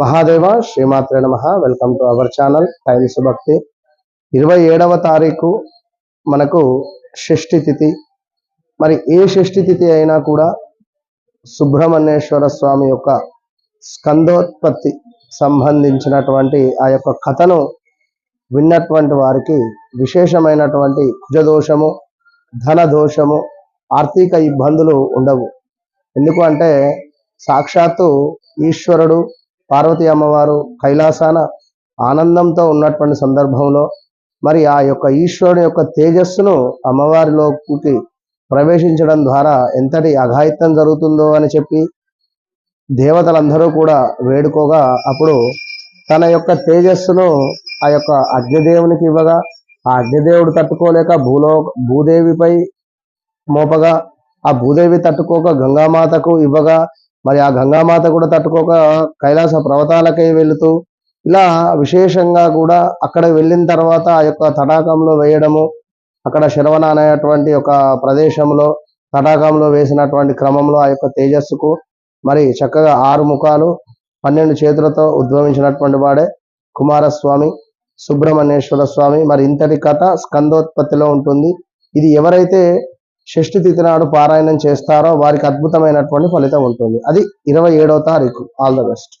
మహాదేవ శ్రీమాత్రే నమ. Welcome to our channel Times Bhakti ఇరవై ఏడవ తారీఖు మనకు షష్ఠి తిథి. మరి ఏ షష్ఠి తిథి అయినా కూడా సుబ్రహ్మణ్యేశ్వర స్వామి యొక్క స్కందోత్పత్తి సంబంధించినటువంటి ఆ యొక్క కథను విన్నటువంటి వారికి విశేషమైనటువంటి కుజదోషము ధన దోషము ఆర్థిక ఇబ్బందులు ఉండవు. ఎందుకు అంటే సాక్షాత్తు ఈశ్వరుడు పార్వతీ అమ్మవారు కైలాసాన ఆనందంతో ఉన్నటువంటి సందర్భంలో మరి ఆ యొక్క ఈశ్వరుని యొక్క తేజస్సును అమ్మవారిలోకి ప్రవేశించడం ద్వారా ఎంతటి అఘాయిత్యం జరుగుతుందో అని చెప్పి దేవతలందరూ కూడా వేడుకోగా అప్పుడు తన యొక్క తేజస్సును ఆ యొక్క అగ్నిదేవునికి ఇవ్వగా ఆ అగ్నిదేవుడు తట్టుకోలేక భూలో భూదేవిపై మోపగా ఆ భూదేవి తట్టుకోక గంగామాతకు ఇవ్వగా మరి ఆ గంగామాత కూడా తట్టుకోక కైలాస పర్వతాలకై వెళుతూ ఇలా విశేషంగా కూడా అక్కడ వెళ్ళిన తర్వాత ఆ యొక్క తటాకంలో వేయడము అక్కడ శరవణ అనేటువంటి ఒక ప్రదేశంలో తటాకంలో వేసినటువంటి క్రమంలో ఆ యొక్క తేజస్సుకు మరి చక్కగా ఆరు ముఖాలు పన్నెండు చేతులతో ఉద్భవించినటువంటి వాడే కుమారస్వామి సుబ్రహ్మణ్యేశ్వర స్వామి. మరి ఇంతటి కథ స్కందోత్పత్తిలో ఉంటుంది. ఇది ఎవరైతే షష్ఠి తిథి నాడు పారాయణం చేస్తారో వారికి అద్భుతమైనటువంటి ఫలితం ఉంటుంది. అది ఇరవై ఏడవ తారీఖు. All the best